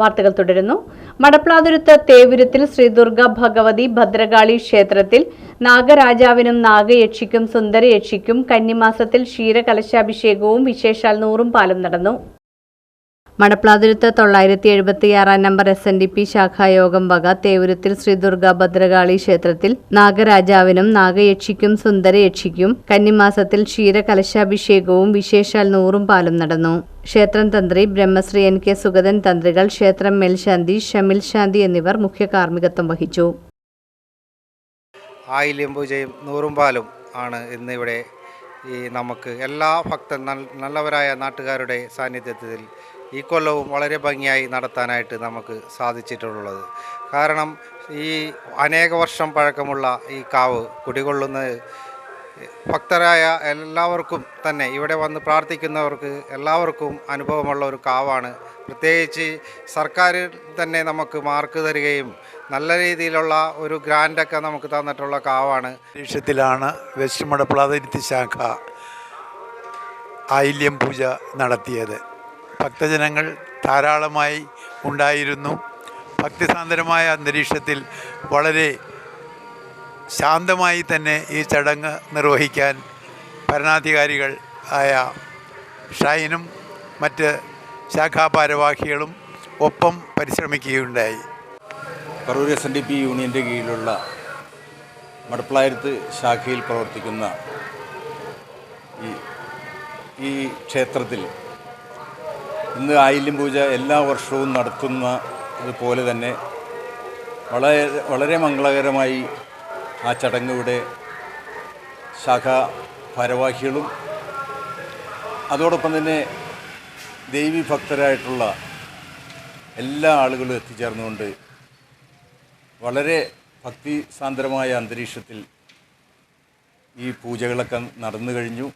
വാർത്തകൾ തുടരുന്നു. മടപ്ലാതുരുത്ത് തേവുരത്തിൽ ശ്രീ ദുർഗ ഭഗവതി ഭദ്രകാളി ക്ഷേത്രത്തിൽ നാഗരാജാവിനും നാഗയക്ഷിക്കും സുന്ദരയക്ഷിക്കും കന്നിമാസത്തിൽ ക്ഷീരകലശാഭിഷേകവും വിശേഷാൽ നൂറും പാലും നടന്നു. മടപ്പ്ളാതുരുത്ത് തൊള്ളായിരത്തി എഴുപത്തിയാറാം number S N D P ശാഖായോഗം വക തേവുരത്തിൽ ശ്രീ ഭദ്രകാളി ക്ഷേത്രത്തിൽ നാഗരാജാവിനും നാഗയക്ഷിക്കും സുന്ദരയക്ഷിക്കും കന്നിമാസത്തിൽ ക്ഷീരകലശാഭിഷേകവും വിശേഷാൽ നൂറും പാലും നടന്നു. ക്ഷേത്രം തന്ത്രി ബ്രഹ്മശ്രീ എൻ കെ സുഗതൻ തന്ത്രികൾ ക്ഷേത്രം മേൽശാന്തി ഷമിൽ ശാന്തി എന്നിവർ മുഖ്യ കാർമ്മികത്വം വഹിച്ചു. ആയില്യം പൂജയും നൂറും പാലും ആണ് ഇന്നിവിടെ ഈ നമുക്ക് എല്ലാ ഭക്ത നല്ലവരായ നാട്ടുകാരുടെ സാന്നിധ്യത്തിൽ ഈ കൊല്ലവും വളരെ ഭംഗിയായി നടത്താനായിട്ട് നമുക്ക് സാധിച്ചിട്ടുള്ളത്. കാരണം ഈ അനേക വർഷം പഴക്കമുള്ള ഈ കാവ് കുടികൊള്ളുന്നത് ഭക്തരായ എല്ലാവർക്കും തന്നെ ഇവിടെ വന്ന് പ്രാർത്ഥിക്കുന്നവർക്ക് എല്ലാവർക്കും അനുഭവമുള്ള ഒരു കാവാണ്. പ്രത്യേകിച്ച് സർക്കാർ തന്നെ നമുക്ക് മാർക്ക് തരികയും നല്ല രീതിയിലുള്ള ഒരു ഗ്രാൻഡൊക്കെ നമുക്ക് തന്നിട്ടുള്ള കാവാണ്. ലക്ഷ്യത്തിലാണ് വെസ്റ്റ് മടപ്ലാതിരുത്തി ശാഖ ആയില്യം പൂജ നടത്തിയത്. ഭക്തജനങ്ങൾ ധാരാളമായി ഉണ്ടായിരുന്നു. ഭക്തിസാന്ദ്രമായ അന്തരീക്ഷത്തിൽ വളരെ ശാന്തമായി തന്നെ ഈ ചടങ്ങ് നിർവഹിക്കാൻ ഭരണാധികാരികൾ ആയ ഷൈനും മറ്റ് ശാഖാ ഭാരവാഹികളും ഒപ്പം പരിശ്രമിക്കുകയുണ്ടായി. Karur S N D P യൂണിയന്റെ കീഴിലുള്ള മടപ്പിളായിരത്ത് ശാഖയിൽ പ്രവർത്തിക്കുന്ന ഈ ഈ ക്ഷേത്രത്തിൽ ഇന്ന് ആയില്യം പൂജ എല്ലാ വർഷവും നടത്തുന്ന അതുപോലെ തന്നെ വളരെ വളരെ മംഗളകരമായി ആ ചടങ്ങിവിടെ ശാഖ ഭാരവാഹികളും അതോടൊപ്പം തന്നെ ദേവി ഭക്തരായിട്ടുള്ള എല്ലാ ആളുകളും എത്തിച്ചേർന്നുകൊണ്ട് വളരെ ഭക്തി സാന്ദ്രമായ അന്തരീക്ഷത്തിൽ ഈ പൂജകളൊക്കെ നടന്നു കഴിഞ്ഞു.